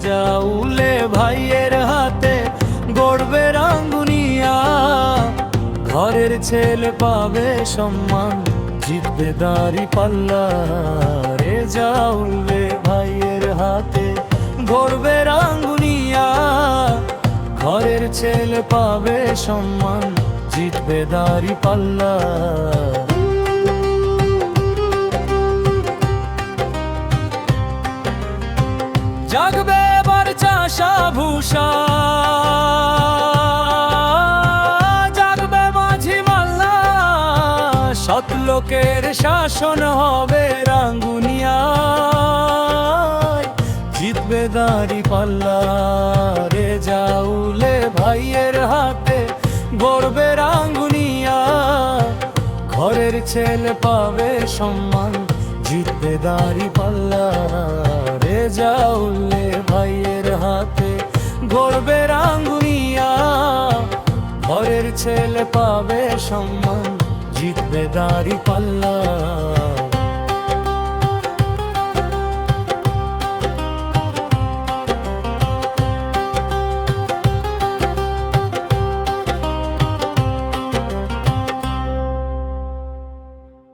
যাউলে ভাইয়ের হাতে গড়বে রাঙ্গুনিয়া। ঘরের ছেলে পাবে সম্মান, জিতবে দাড়ি পাল্লা। রে ভাইয়ের হাতে গড়বে রাঙ্গুনিয়া। ঘরের ছেলে পাবে সম্মান, জিতবে দাড়ি পাল্লা। জাগবে চাষা ভূষা জাগবে মাঝি মাল্লা, সৎ লোকের শাসন হবে রাঙ্গুনিয়া জিতবে দাড়ি পাল্লা, রে যাউলে ভাইয়ের হাতে গড়বে রাঙ্গুনিয়া। ঘরের ছেলে পাবে সম্মান, জিতবে দাড়ি পাল্লা। গড়বে রাঙ্গুনিয়া। ঘরের ছেলে পাবে সম্মান জিতবে দাঁড়ি পাল্লা।